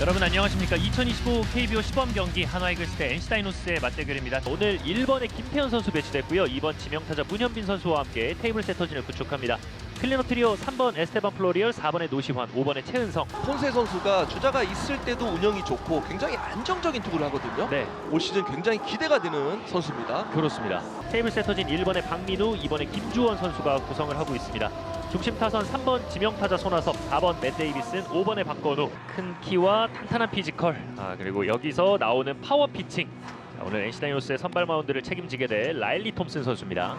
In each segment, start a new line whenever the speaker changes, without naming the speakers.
여러분 안녕하십니까? 2025 KBO 시범 경기 한화이글스 대 NC 다이노스의 맞대결입니다. 오늘 1번에 김태현 선수 배치됐고요. 2번 지명타자 문현빈 선수와 함께 테이블 세터진을 구축합니다. 클리너 트리오 3번 에스테반 플로리얼 4번에 노시환 5번에 최은성.
폰세 선수가 주자가 있을 때도 운영이 좋고 굉장히 안정적인 투구를 하거든요.
네.
올 시즌 굉장히 기대가 되는 선수입니다.
그렇습니다. 테이블 세터진 1번에 박민우 2번에 김주원 선수가 구성을 하고 있습니다 중심 타선 3번 지명타자 손아섭 4번 맷 데이비슨 5번에 박건우. 큰 키와 탄탄한 피지컬. 아 그리고 여기서 나오는 파워 피칭. 자, 오늘 NC 다이노스의 선발 마운드를 책임지게 될 라일리 톰슨 선수입니다.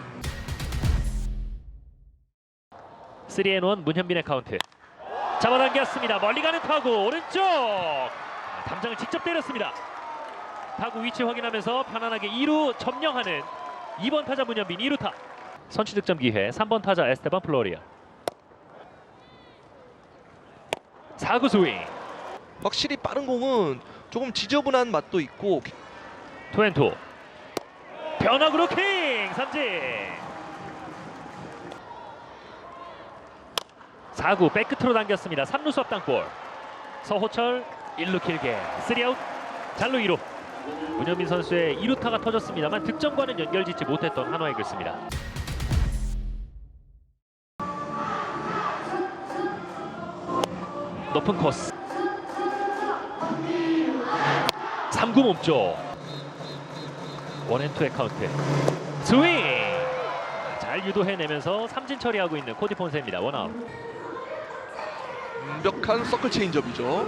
3앤1 문현빈의 카운트. 잡아당겼습니다. 멀리 가는 타구 오른쪽! 아, 담장을 직접 때렸습니다. 타구 위치 확인하면서 편안하게 2루 점령하는 2번 타자 문현빈 2루타. 선취 득점 기회 3번 타자 에스테반 플로리아 4구 스윙.
확실히 빠른 공은 조금 지저분한 맛도 있고
투앤투. 변화구로 킹! 삼진. 4구 백끝으로 당겼습니다. 3루 수업 땅볼 서호철 1루 길게. 3아웃. 잘루 2루. 문현민 선수의 2루타가 터졌습니다만 득점과는 연결짓지 못했던 한화 이글스입니다 높은 코스. 3구 몸쪽. 원앤투의 카운트. 스윙! 잘 유도해내면서 삼진 처리하고 있는 코디 폰세입니다. 원아웃.
완벽한 서클 체인지업이죠.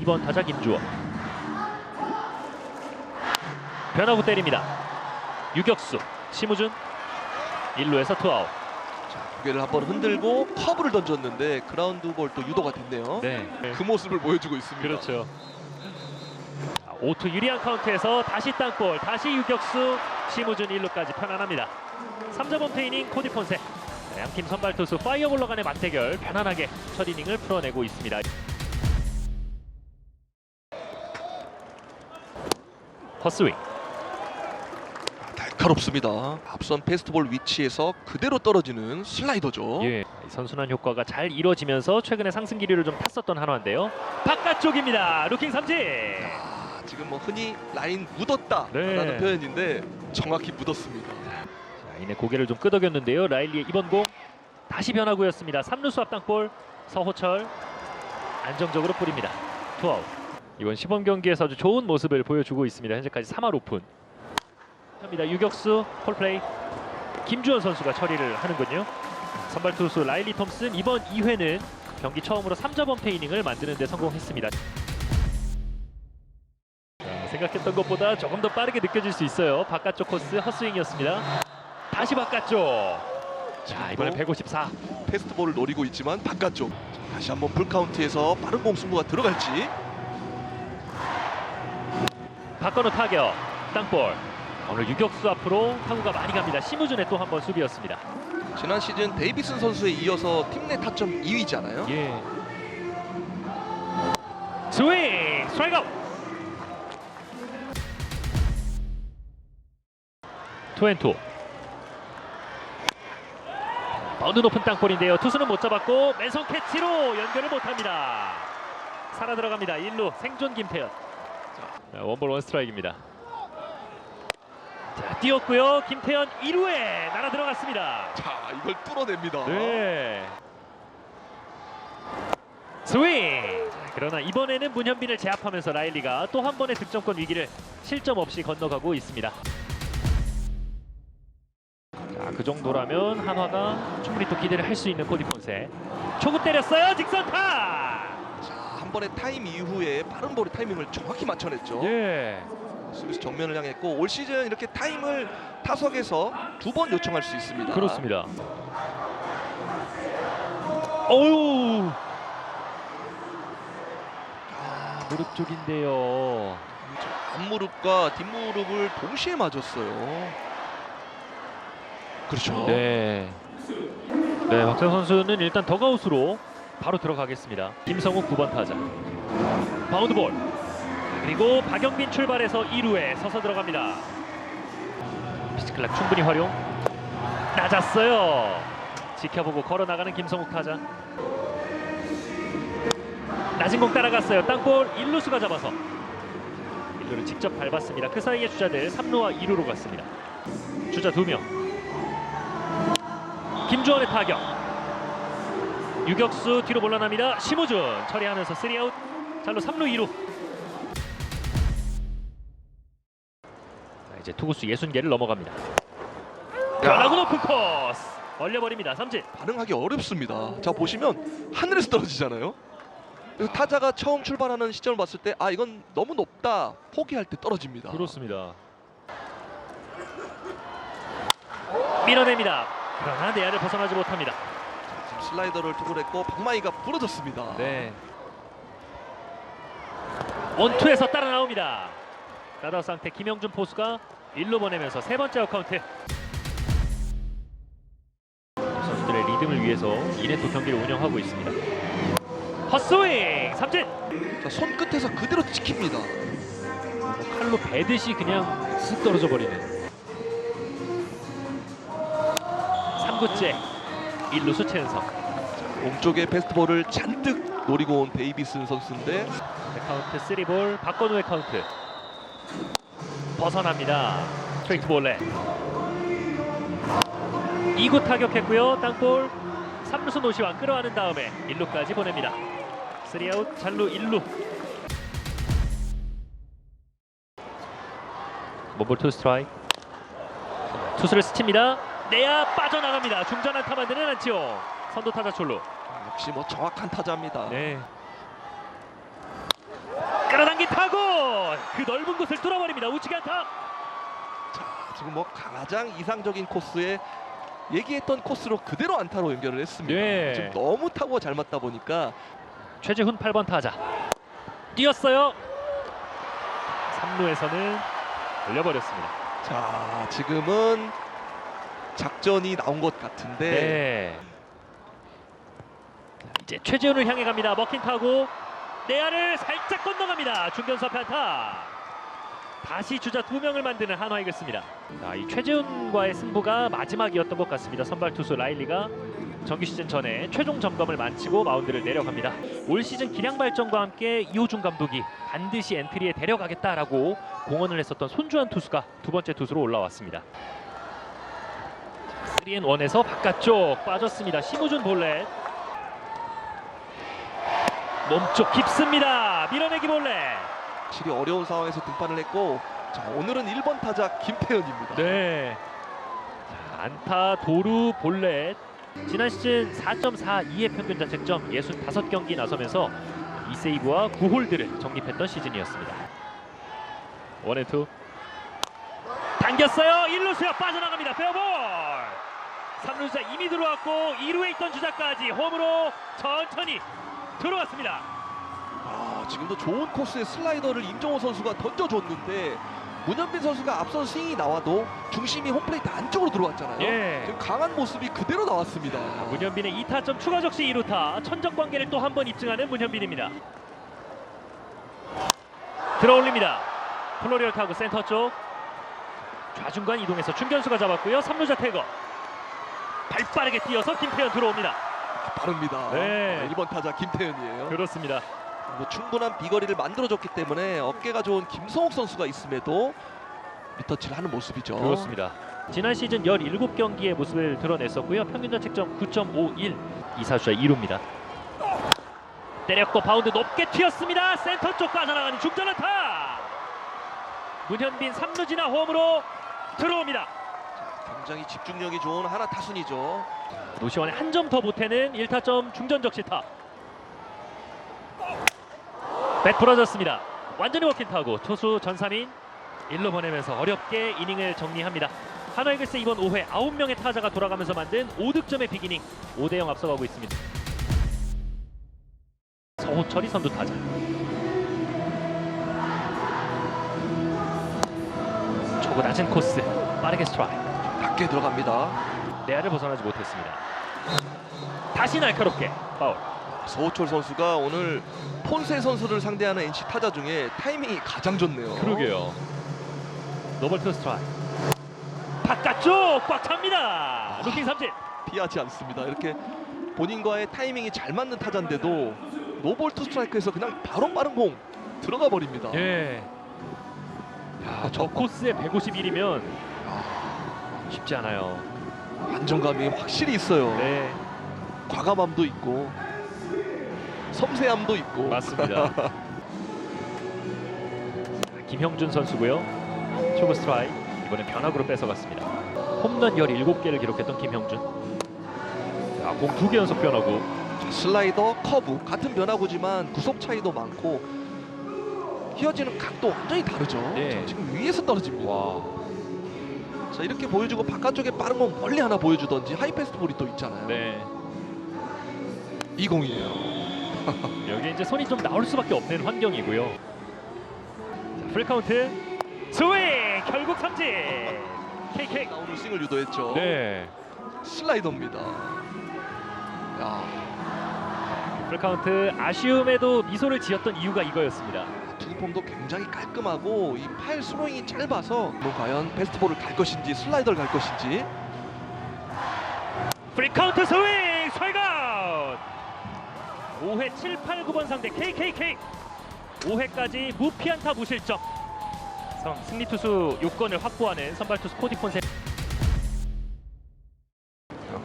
2번 타자 김주원 변화구 때립니다. 유격수 심우준. 1루에서 투아웃
고개를 한번 흔들고 커브를 던졌는데 그라운드 볼 또 유도가 됐네요.
네.
그 모습을 보여주고 있습니다.
그렇죠. 5투 유리한 카운트에서 다시 땅볼 다시 유격수 심우준 1루까지 편안합니다. 3자범 페이닝 코디 폰세 네, 양팀 선발 투수 파이어볼러 간의 맞대결 편안하게 첫 이닝을 풀어내고 있습니다. 헛스윙
날카롭습니다. 앞선 페스트볼 위치에서 그대로 떨어지는 슬라이더죠.
예, 이 선순환 효과가 잘 이루어지면서 최근에 상승 기류를 좀 탔었던 한화인데요. 바깥쪽입니다. 루킹 삼진.
아, 지금 뭐 흔히 라인 묻었다라는
네.
표현인데 정확히 묻었습니다.
자, 이내 고개를 좀 끄덕였는데요. 라일리의 이번 공 다시 변화구였습니다. 3루수 앞땅볼 서호철 안정적으로 뿌립니다. 투아웃. 이번 시범 경기에서 아주 좋은 모습을 보여주고 있습니다. 현재까지 3할 오픈. 합니다. 유격수 폴플레이 김주원 선수가 처리를 하는군요. 선발 투수 라일리 톰슨 이번 2회는 경기 처음으로 3자범 페이닝을 만드는 데 성공했습니다. 자, 생각했던 것보다 조금 더 빠르게 느껴질 수 있어요. 바깥쪽 코스 헛스윙이었습니다. 다시 바깥쪽. 자 이번에 154.
페스트볼을 노리고 있지만 바깥쪽. 자, 다시 한번 풀카운트에서 빠른 공 승부가 들어갈지.
박건우 타격. 땅볼. 오늘 유격수 앞으로 타구가 많이 갑니다. 심우준의 또 한 번 수비였습니다.
지난 시즌 데이비슨 선수에 이어서 팀 내 타점 2위잖아요.
예. 스윙 스트라이크 아웃. 투앤투. 바운드 높은 땅볼인데요. 투수는 못 잡았고 맨손 캐치로 연결을 못합니다. 살아 들어갑니다. 1루 생존 김태현. 자, 원볼 원 스트라이크입니다. 자 뛰었고요. 김태현 1루에 날아 들어갔습니다.
자, 이걸 뚫어냅니다.
네. 스윙. 자, 그러나 이번에는 문현빈을 제압하면서 라일리가 또 한 번의 득점권 위기를 실점 없이 건너가고 있습니다. 자, 그 정도라면 한화가 충분히 또 기대를 할 수 있는 코디 폰세. 초구 때렸어요. 직선 타.
자, 한 번의 타임 이후에 빠른 볼의 타이밍을 정확히 맞춰냈죠.
예.
수비수 정면을 향했고 올 시즌 이렇게 타임을 타석에서 두 번 요청할 수 있습니다.
그렇습니다. 어우. 아, 무릎 쪽인데요.
앞무릎과 뒷무릎을 동시에 맞았어요. 그렇죠.
네. 네, 박찬 선수는 일단 더가웃으로 바로 들어가겠습니다. 김성욱 9번 타자. 바운드 볼. 그리고 박영빈 출발해서 2루에 서서 들어갑니다. 피지클락 충분히 활용. 낮았어요. 지켜보고 걸어 나가는 김성욱 타자. 낮은 공 따라갔어요. 땅볼 1루수가 잡아서 1루를 직접 밟았습니다. 그 사이에 주자들 3루와 2루로 갔습니다. 주자 2명. 김주원의 타격. 유격수 뒤로 물러납니다. 심우준 처리하면서 3아웃. 잘로 3루 2루. 이제 투구수 60개를 넘어갑니다. 변하고 높은 코스. 얼려버립니다. 삼진.
반응하기 어렵습니다. 자 보시면 하늘에서 떨어지잖아요. 그래서 타자가 처음 출발하는 시점을 봤을 때 아 이건 너무 높다 포기할 때 떨어집니다.
그렇습니다. 밀어냅니다. 그러나 내야를 벗어나지 못합니다.
지금 슬라이더를 투구를 했고 박마이가 부러졌습니다.
네. 원투에서 따라 나옵니다. 가다 상태 김영준 포수가 1루 보내면서 세 번째 어카운트. 선수들의 리듬을 위해서 이네토 경기를 운영하고 있습니다. 헛스윙 삼진.
자, 손 끝에서 그대로 찍힙니다.
뭐 칼로 베듯이 그냥 쓱 떨어져 버리는 3구째 1루수 최은성
몸쪽에 베스트볼을 잔뜩 노리고 온 데이비슨 선수인데
네, 카운트 3볼 박건우의 카운트 벗어납니다. 스트레이트 볼넷 2구 타격했고요. 땅볼 3루수 노시와 끌어안은 다음에 1루까지 보냅니다. 3아웃 잘루 1루. 원볼 투 스트라이크. 투수를 스칩니다. 내야 빠져나갑니다. 중전 안타 만드는 안치홍. 선두 타자 출루.
역시 뭐 정확한 타자입니다.
네. 끌어당긴 타고 그 넓은 곳을 뚫어버립니다. 우측 안타.
자, 지금 뭐 가장 이상적인 코스에 얘기했던 코스로 그대로 안타로 연결을 했습니다.
네.
지금 너무 타구가 잘 맞다 보니까
최재훈 8번 타자. 뛰었어요. 3루에서는 돌려버렸습니다.
자 지금은 작전이 나온 것 같은데
네. 이제 최재훈을 향해 갑니다. 먹힌 타고 내야를 살짝 건너갑니다. 앞에 안타. 다시 주자 두 명을 만드는 한화 이글스입니다. 자, 이 최재훈과의 승부가 마지막이었던 것 같습니다. 선발 투수 라일리가 정규 시즌 전에 최종 점검을 마치고 마운드를 내려갑니다. 올 시즌 기량 발전과 함께 이호준 감독이 반드시 엔트리에 데려가겠다라고 공언을 했었던 손주환 투수가 두 번째 투수로 올라왔습니다. 3앤1에서 바깥쪽 빠졌습니다. 심우준 볼넷 몸쪽 깊습니다. 밀어내기 볼넷
확실히 어려운 상황에서 등판을 했고 자 오늘은 1번 타자 김태현입니다.
네. 자, 안타, 도루, 볼넷. 지난 시즌 4.42의 평균 자책점 65경기 나서면서 2세이브와 9홀드를 적립했던 시즌이었습니다. 원앤투 당겼어요. 1루수야 빠져나갑니다. 페어볼. 3루자 이미 들어왔고 2루에 있던 주자까지 홈으로 천천히 들어왔습니다.
아, 지금도 좋은 코스에 슬라이더를 임정호 선수가 던져줬는데 문현빈 선수가 앞선 스윙이 나와도 중심이 홈플레이트 안쪽으로 들어왔잖아요.
예.
지금 강한 모습이 그대로 나왔습니다.
문현빈의 2타점 추가 적시 2루타 천적 관계를 또 한 번 입증하는 문현빈입니다. 들어올립니다. 플로리얼 타구 센터 쪽 좌중간 이동해서 중견수가 잡았고요. 3루자 태거 발빠르게 뛰어서 김태현 들어옵니다.
빠릅니다.
네.
아, 1번 타자 김태현이에요.
그렇습니다.
뭐 충분한 비거리를 만들어줬기 때문에 어깨가 좋은 김성욱 선수가 있음에도 리터치를 하는 모습이죠.
그렇습니다. 지난 시즌 17경기의 모습을 드러냈었고요. 평균 자책점 9.51 이사주자 2루입니다. 때렸고 바운드 높게 튀었습니다. 센터 쪽 빠져나가는 중전 안타. 문현빈 3루 지나 홈으로 들어옵니다.
굉장히 집중력이 좋은 하나 타순이죠.
노시원의 한 점 더 보태는 1타점 중전 적시타. 뱃 부러졌습니다. 완전히 워킹 타고 투수 전삼인 1루 보내면서 어렵게 이닝을 정리합니다. 하나이글스 이번 5회 9명의 타자가 돌아가면서 만든 5득점의 비기닝 5대0 앞서가고 있습니다. 서호철이 선두 타자. 초구 낮은 코스 빠르게 스트라이크.
낮게 들어갑니다.
내야를 벗어나지 못했습니다. 다시 날카롭게 파울.
서호철 선수가 오늘 폰세 선수를 상대하는 NC 타자 중에 타이밍이 가장 좋네요.
노벌 투 스트라이크. 바깥쪽 꽉 찹니다. 루킹 삼진.
피하지 않습니다. 이렇게 본인과의 타이밍이 잘 맞는 타자인데도 노볼 투 스트라이크에서 그냥 바로 빠른 공 들어가 버립니다.
예. 야, 저 코스에 151이면 쉽지 않아요.
안정감이 확실히 있어요.
네,
과감함도 있고 섬세함도 있고
맞습니다. 김형준 선수고요. 초구 스트라이크. 이번엔 변화구로 뺏어갔습니다. 홈런 17개를 기록했던 김형준. 자, 공두 개 연속 변화구.
슬라이더, 커브 같은 변화구지만 구속 차이도 많고 휘어지는 각도 완전히 다르죠.
네.
자, 지금 위에서 떨어집니다.
와.
자 이렇게 보여주고 바깥쪽에 빠른 공 멀리 하나 보여주던지 하이패스트 볼이 또 있잖아요.
네.
이 공이에요.
여기 이제 손이 좀 나올 수밖에 없는 환경이고요. 자, 풀카운트 스윙 결국 삼진. KK.
나오는 스윙을 유도했죠.
네.
슬라이더입니다. 야,
풀카운트 아쉬움에도 미소를 지었던 이유가 이거였습니다.
투구폼도 굉장히 깔끔하고 이 팔 스로잉이 짧아서 뭐 과연 패스트볼을 갈 것인지 슬라이더를 갈 것인지.
프리카운트 스윙! 스트라이크아웃! 5회 7, 8, 9번 상대 KKK 5회까지 무피안타 무실점 성 승리 투수 요건을 확보하는 선발 투수 코디 폰세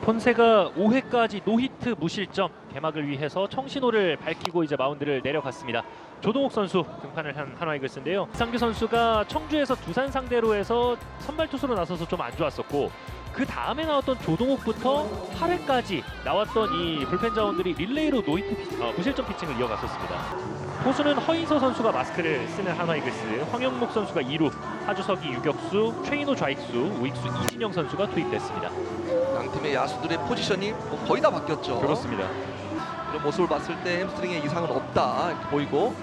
폰세가 5회까지 노히트 무실점 개막을 위해서 청신호를 밝히고 이제 마운드를 내려갔습니다. 조동욱 선수 등판을 한 한화이글스인데요. 상규 선수가 청주에서 두산 상대로 해서 선발 투수로 나서서 좀 안 좋았었고 그 다음에 나왔던 조동욱부터 8회까지 나왔던 이 불펜 자원들이 릴레이로 노히트 피, 어, 무실점 피칭을 이어갔었습니다. 포수는 허인서 선수가 마스크를 쓰는 한화이글스, 황영목 선수가 2루, 하주석이 유격수, 최인호 좌익수, 우익수 이진영 선수가 투입됐습니다.
양 팀의 야수들의 포지션이 뭐 거의 다 바뀌었죠.
그렇습니다.
이런 모습을 봤을 때 햄스트링에 이상은 없다 이렇게 보이고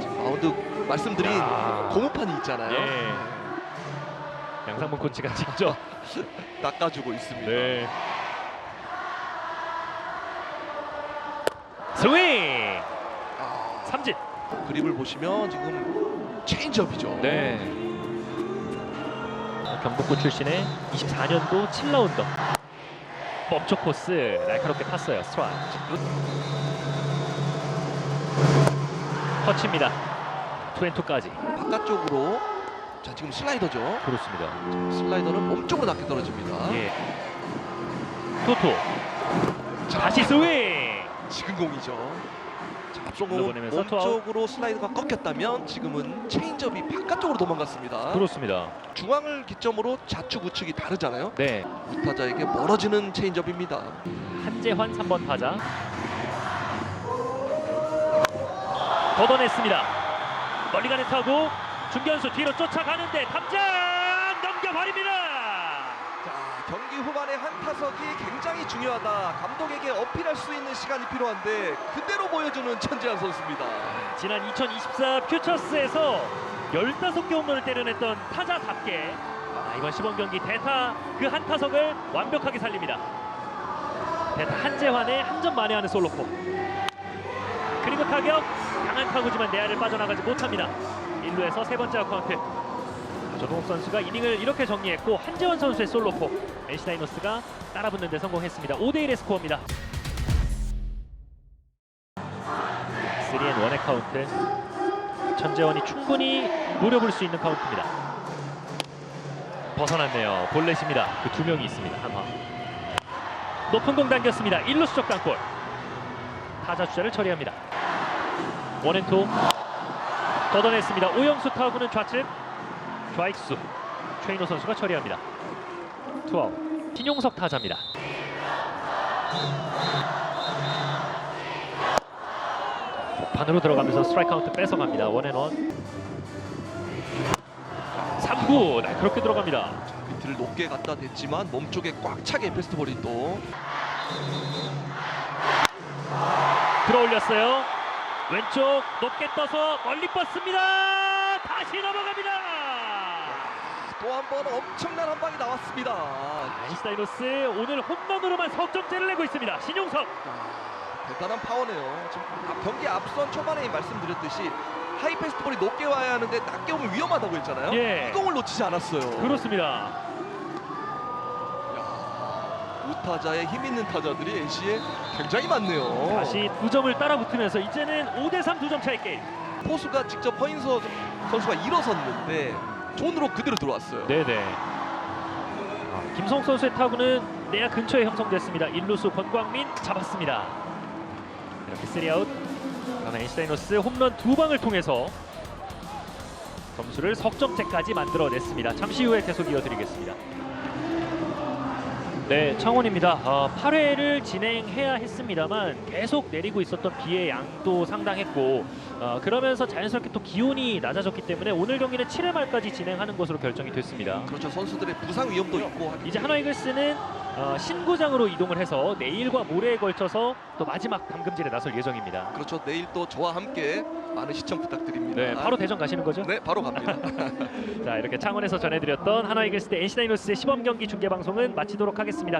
지금 마운드 말씀드린
야.
고무판이 있잖아요.
예. 양상문 코치가 직접
닦아주고 있습니다.
네. 스윙
아,
삼진.
그립을 보시면 지금 체인지업이죠.
네. 경북고 출신의 24년도 7라운더. 멈춰 코스 날카롭게 탔어요. 스트라이크. 터치입니다. 투앤투까지.
바깥쪽으로 자 지금 슬라이더죠.
그렇습니다.
슬라이더는 몸쪽으로 낮게 떨어집니다.
예. 토토.
자,
다시 스윙.
지금 공이죠.
투아웃.
몸쪽으로 슬라이드가 꺾였다면 지금은 체인지업이 바깥쪽으로 도망갔습니다.
그렇습니다.
중앙을 기점으로 좌측 우측이 다르잖아요.
네.
타자에게 멀어지는 체인지업입니다.
한재환 3번 타자 걷어냈습니다 멀리 가는 타구 중견수 뒤로 쫓아가는데 탐장 넘겨버립니다
자 경기 후반에 한 타석이 굉장히 중요하다. 감독에게 어필할 수 있는 시간이 필요한데 그대로 보여주는 천지한 선수입니다.
지난 2024 퓨처스에서 15개 홈런을 때려냈던 타자답게 아, 이번 시범 경기 대타 그 한 타석을 완벽하게 살립니다. 대타 한재환의 한 점 만회하는 솔로포. 그리고 타격 강한 타구지만 내야를 빠져나가지 못합니다. 1루에서 세 번째 아카운트. 조동욱 선수가 이닝을 이렇게 정리했고 한재원 선수의 솔로포 NC 다이노스가 따라붙는 데 성공했습니다. 5대1의 스코어입니다. 3앤 1의 카운트 전재원이 충분히 노려볼 수 있는 카운트입니다. 벗어났네요. 볼넷입니다. 그 두 명이 있습니다. 한화. 높은 공 당겼습니다. 1루 수적 땅골. 타자 주자를 처리합니다. 원앤투. 걷어냈습니다. 오영수 타구는 좌측. 좌익수. 최인호 선수가 처리합니다. 투아웃 신용석 타자입니다 판으로 들어가면서 스트라이크 카운트 뺏어갑니다 원앤원 3구 날카롭게 들어갑니다
밑을 높게 갖다 댔지만 몸쪽에 꽉 차게 패스트볼이 또
들어올렸어요. 왼쪽 높게 떠서 멀리 뻗습니다. 다시 넘어갑니다.
또 한 번 엄청난 한 방이 나왔습니다.
아인슈타이노스 오늘 홈런으로만 석점째를 내고 있습니다. 신용석.
야, 대단한 파워네요. 지금 앞- 경기 앞선 초반에 말씀드렸듯이 하이 패스트볼이 높게 와야 하는데 낮게 오면 위험하다고 했잖아요.
예.
이 공을 놓치지 않았어요.
그렇습니다.
야, 우타자의 힘 있는 타자들이 NC에 굉장히 많네요.
다시 두 점을 따라 붙으면서 이제는 5대3 두 점 차의 게임.
포수가 직접 허인서 선수가 일어섰는데 존으로 그대로 들어왔어요.
네네. 아, 김성 선수의 타구는 내야 근처에 형성됐습니다. 일루수 권광민 잡았습니다. 이렇게 3아웃. 그러나 엔시다이노스 홈런 두 방을 통해서 점수를 석점째까지 만들어냈습니다. 잠시 후에 계속 이어드리겠습니다. 네, 창원입니다. 어, 8회를 진행해야 했습니다만 계속 내리고 있었던 비의 양도 상당했고 어, 그러면서 자연스럽게 또 기온이 낮아졌기 때문에 오늘 경기는 7회 말까지 진행하는 것으로 결정이 됐습니다.
그렇죠. 선수들의 부상 위험도 있고
이제 한화 이글스는 어, 신구장으로 이동을 해서 내일과 모레에 걸쳐서 또 마지막 담금질에 나설 예정입니다.
그렇죠. 내일 또 저와 함께 많은 시청 부탁드립니다.
네, 바로 대전 가시는 거죠?
네, 바로 갑니다.
자, 이렇게 창원에서 전해드렸던 한화 이글스 대 NC 다이노스의 시범 경기 중계 방송은 마치도록 하겠습니다.